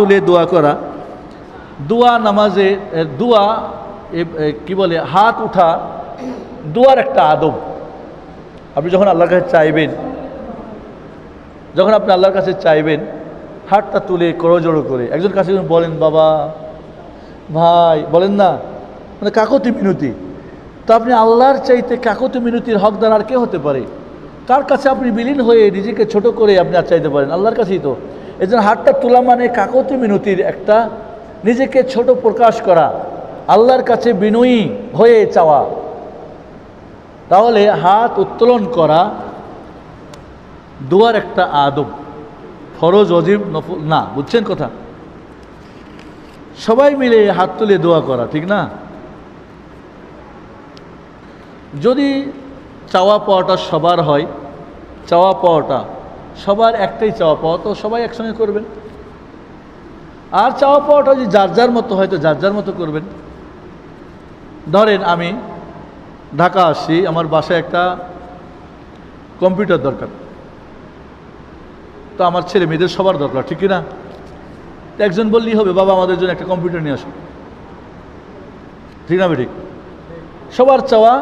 তুলে দোয়া করা। দোয়া নামাজে দোয়া কি বলে, হাত উঠা, দোয়ার একটা আদব। আপনি যখন আল্লাহর কাছে চাইবেন, যখন আপনি আল্লাহর কাছে চাইবেন, হাতটা তুলে করজোড়ো করে। একজন কাছে বলেন, বাবা, ভাই, বলেন না মানে কাকতি মিনতি। তো আপনি আল্লাহর চাইতে কাকতি মিনতির হকদার আর কে হতে পারে? কার কাছে আপনি বিলীন হয়ে নিজেকে ছোট করে আপনি আর চাইতে পারেন? আল্লাহর কাছেই তো। এই জন্য হাতটা তোলা মানে কাকতি মিনতির একটা নিজেকে ছোট প্রকাশ করা, আল্লাহর কাছে বিনয়ী হয়ে চাওয়া। তাহলে হাত উত্তোলন করা দোয়ার একটা আদব। ফরজ, অজিব, নফল, না, বুঝছেন কথা? সবাই মিলে হাত তুলে দোয়া করা, ঠিক না? যদি চাওয়া পাওয়াটা সবার হয়, চাওয়া পাওয়াটা সবার একটাই চাওয়া পাওয়া, তো সবাই একসঙ্গে করবেন। আর চাওয়া পাওয়াটা যদি যার যার মতো হয়তো যার যার মতো করবেন। ধরেন আমি ঢাকা আসছি, আমার বাসায় একটা কম্পিউটার দরকার। তো আমার ছেলে মেয়েদের সবার দরকার, ঠিক না? একজন বললেই হবে, বাবা, আমাদের জন্য একটা কম্পিউটার নিয়ে আসো। ঠিক না ঠিক সবার চাওয়া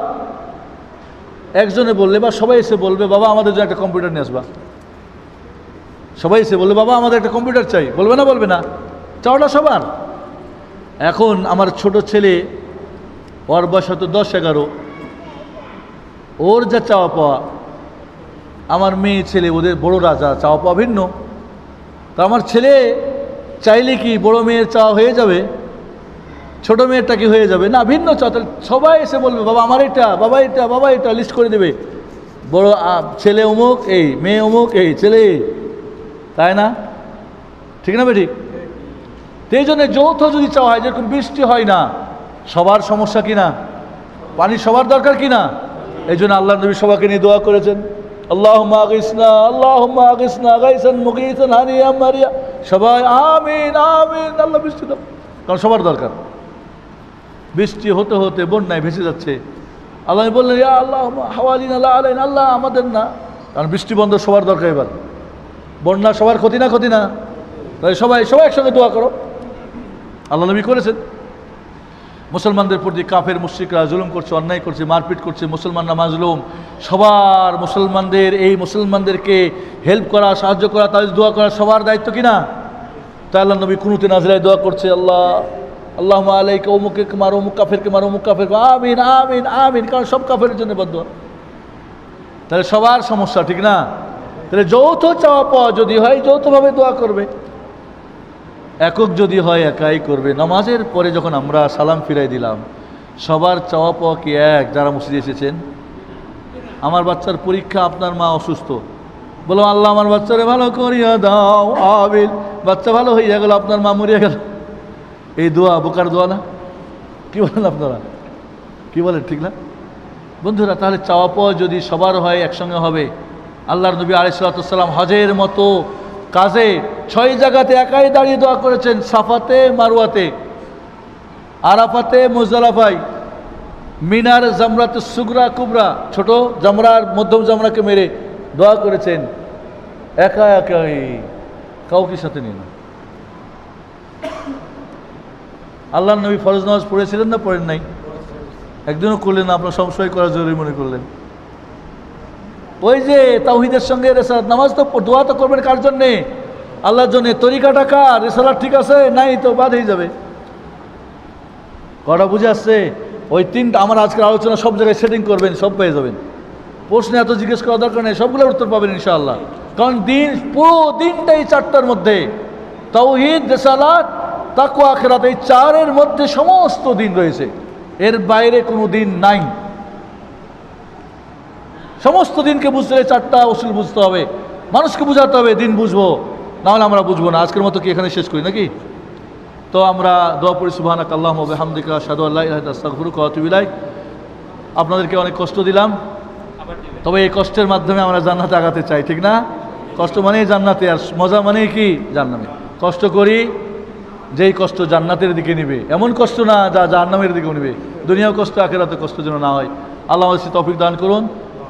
একজনে বললে বা সবাই এসে বলবে, বাবা, আমাদের জন্য একটা কম্পিউটার নিয়ে আসবা। সবাই এসে বলবে বাবা, আমাদের একটা কম্পিউটার চাই। বলবে না বলবে না। চাওয়াটা সবার। এখন আমার ছোট ছেলে, ওর বয়স হয়তো দশ এগারো। ওর যা চাওয়া পাওয়া, আমার মেয়ে ছেলে, ওদের বড় রাজা, চাওয়া পাওয়া ভিন্ন। তো আমার ছেলে চাইলে কি বড় মেয়ের চাওয়া হয়ে যাবে? ছোট মেয়েরটা কি হয়ে যাবে? না, ভিন্ন চাওয়া। তাহলে সবাই এসে বলবে, বাবা, আমার এটা, বাবা এটা বাবা এটা লিস্ট করে দেবে। বড় ছেলে অমুক, এই, মেয়ে অমুক, এই, ছেলে। তাই না? ঠিক না বেঠিক এই জন্য যৌথ যদি চাওয়া হয়, যেরকম বৃষ্টি হয় না, সবার সমস্যা কি না? পানি সবার দরকার কি না? এই জন্য আল্লাহ নবী সবাইকে নিয়ে দোয়া করেছেন। আল্লাহ আগিসনা আল্লাহ আগিসনা, গাইসান মুগিসান হানিয়া মারিয়া। সবাই আমিন আমিন, আল্লাহ বৃষ্টি দাও। কারণ সবার দরকার। বৃষ্টি হতে হতে বন্যায় ভেসে যাচ্ছে। আল্লাহ বললেন, ইয়া আল্লাহ হাওয়ালিন আল্লাহ আলাইন, আল্লাহ আমাদের না। কারণ বৃষ্টি বন্ধ সবার দরকার এবার। বন্যা সবার ক্ষতি না ক্ষতি না। তাই সবাই সবাই একসঙ্গে দোয়া করো। আল্লাহ নবী করেছেন। মুসলমানদের প্রতি কাফের, মুশ্রিকরা জুলুম করছে, অন্যায় করছে, মারপিট করছে, মুসলমানরা মাজলুম। সবার মুসলমানদের এই মুসলমানদেরকে হেল্প করা, সাহায্য করা, তাদের দোয়া করা সবার দায়িত্ব কিনা? তাই আল্লাহ নবী কুনুতে নাজরায় দোয়া করছে, আল্লাহ আল্লাহ আলাইকে অমুকে মারো অমুক কাফেরকে মারো অমুক কাফের আমিন আমিন আমিন। কারণ সব কাফের জন্য বদ্ধ তাহলে সবার সমস্যা ঠিক না? তাহলে যৌথ চাওয়া পাওয়া যদি হয়, যৌথভাবে দোয়া করবে। একক যদি হয়, একাই করবে। নামাজের পরে যখন আমরা সালাম ফিরাই দিলাম, সবার চাওয়া পাওয়া কি এক? যারা মসজিদে এসেছেন? আমার বাচ্চার পরীক্ষা, আপনার মা অসুস্থ। বলো আল্লাহ আমার বাচ্চারে ভালো করিয়া দাও আবিল বাচ্চা ভালো হইয়া গেল, আপনার মা মরিয়া গেল। এই দোয়া বোকার দোয়া না? কি বলেন আপনারা? কি বলেন, ঠিক না? বন্ধুরা, তাহলে চাওয়া পাওয়া যদি সবার হয়, একসঙ্গে হবে। আল্লাহর নবী আলিসাল্লাম হজের মতো কাজে ছয় জায়গাতে একাই দাঁড়িয়ে দোয়া করেছেন, সাফাতে মারুয়াতে আরাফাতে মুজালাফাই মিনার জামরাতে সুগরা, কুবরা, ছোট জামরার মধ্যম জামরাকে মেরে দোয়া করেছেন। একা একাই, কাউকে সাথে নিয়ে না। আল্লাহ নবী ফরজ নামাজ পড়েছিলেন না পড়েন নাই? একদিনও করলেন আপনার সংশয় করা জরুরি মনে করলেন। ওই যে তাওহিদের সঙ্গে রেসালাত নামাজ তো দোয়া তো করবেন কার জন্যে? আল্লাহর জন্যে। তরিকাটা কার? রেসালাত ঠিক আছে? নাই তো বাদ হয়ে যাবে। কটা বুঝে আসছে? ওই তিনটা আমার আজকের আলোচনা সব জায়গায় সেটিং করবেন, সব পেয়ে যাবেন। প্রশ্নে এত জিজ্ঞেস করা দরকার নেই সবগুলোর উত্তর পাবেন ইনশাআল্লাহ। কারণ দিন পুরো দিনটাই চারটার মধ্যে। তাওহিদ, রেসালাত তাকু আখেরাত, এই চারের মধ্যে সমস্ত দিন রয়েছে। এর বাইরে কোনো দিন নাই। সমস্ত দিনকে বুঝতে হলে চারটা ওসুল বুঝতে হবে। মানুষকে বুঝাতে হবে, দিন বুঝব। নাহলে আমরা বুঝব না। আজকের মতো কি এখানে শেষ করি নাকি? তো আমরা দোয়া পড়ি সুবাহানাক আল্লাহ হামদিকা সাদু আল্লাহ ইলাইক। আপনাদেরকে অনেক কষ্ট দিলাম। তবে এই কষ্টের মাধ্যমে আমরা জান্নাতে আগাতে চাই, ঠিক না? কষ্ট মানেই জান্নাতে, আর মজা মানেই কি? জান্নামে কষ্ট করি, যেই কষ্ট জান্নাতের দিকে নিবে। এমন কষ্ট না যা জাহান্নামের দিকেও নিবে। দুনিয়াও কষ্ট আখেরাতে কষ্ট যেন না হয়। আল্লাহ তফিক দান করুন।